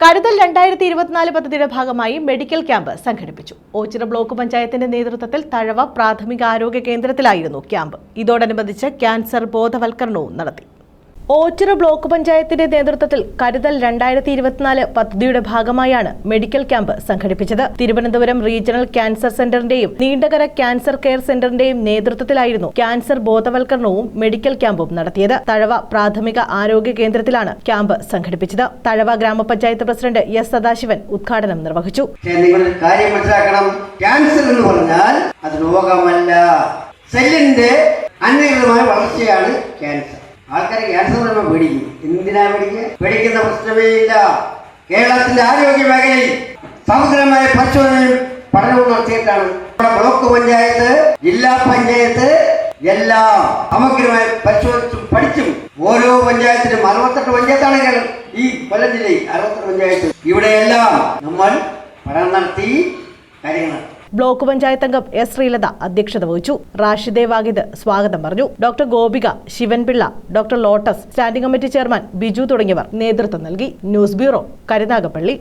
കരുതൽ രണ്ടായിരത്തി ഇരുപത്തിനാല് പദ്ധതിയുടെ ഭാഗമായി മെഡിക്കൽ ക്യാമ്പ് സംഘടിപ്പിച്ചു. ഓച്ചിറ ബ്ലോക്ക് പഞ്ചായത്തിന്റെ നേതൃത്വത്തിൽ തഴവ പ്രാഥമിക ആരോഗ്യ കേന്ദ്രത്തിലായിരുന്നു ക്യാമ്പ്. ഇതോടനുബന്ധിച്ച് ക്യാൻസർ ബോധവൽക്കരണവും നടത്തി. ഓച്ചിറ ബ്ലോക്ക് പഞ്ചായത്തിന്റെ നേതൃത്വത്തിൽ കരുതൽ രണ്ടായിരത്തി ഇരുപത്തിനാല് പദ്ധതിയുടെ ഭാഗമായാണ് മെഡിക്കൽ ക്യാമ്പ് സംഘടിപ്പിച്ചത്. തിരുവനന്തപുരം റീജിയണൽ ക്യാൻസർ സെന്ററിന്റെയും നീണ്ടകര ക്യാൻസർ കെയർ സെന്ററിന്റെയും നേതൃത്വത്തിലായിരുന്നു ക്യാൻസർ ബോധവൽക്കരണവും മെഡിക്കൽ ക്യാമ്പും നടത്തിയത്. തഴവ പ്രാഥമിക ആരോഗ്യ കേന്ദ്രത്തിലാണ് ക്യാമ്പ് സംഘടിപ്പിച്ചത്. തഴവ ഗ്രാമപഞ്ചായത്ത് പ്രസിഡന്റ് എസ് സദാശിവൻ ഉദ്ഘാടനം നിർവഹിച്ചു. കാര്യം പറഞ്ഞാൽ അത് രോഗമല്ല. സെല്ലിന്റെ വളർച്ചയാണ് ക്യാൻസർ. ആൾക്കാർ ക്യാൻസർ തന്നെ പേടിക്കും. എന്തിനാ പേടിക്കുക? പേടിക്കുന്ന പ്രശ്നമേ ഇല്ല. കേരളത്തിന്റെ ആരോഗ്യ മേഖലയിൽ സമഗ്രമായ പരിശോധനയും പഠനവും നടത്തിയിട്ടാണ് നമ്മുടെ ബ്ലോക്ക് പഞ്ചായത്ത് ജില്ലാ പഞ്ചായത്ത് എല്ലാം സമഗ്രമായി പരിശോധിച്ചും പഠിച്ചും ഓരോ പഞ്ചായത്തിലും അറുപത്തെട്ട് പഞ്ചായത്താണ് കേരളം. ഈ കൊല്ലം ജില്ലയിൽ അറുപത്തെട്ട് പഞ്ചായത്ത്. ഇവിടെയെല്ലാം നമ്മൾ പഠനം നടത്തി കാര്യങ്ങൾ ബ്ലോക്ക് പഞ്ചായത്ത് അംഗം എസ് ശ്രീലത അധ്യക്ഷത വഹിച്ചു. റാഷിദെ വാഗിദ് സ്വാഗതം പറഞ്ഞു. Doctor Gopika Sivanpillai doctor Lotus standing committee chairman Biju തുടങ്ങിയവർ നേതൃത്വം നൽകി. News bureau Karunagappally.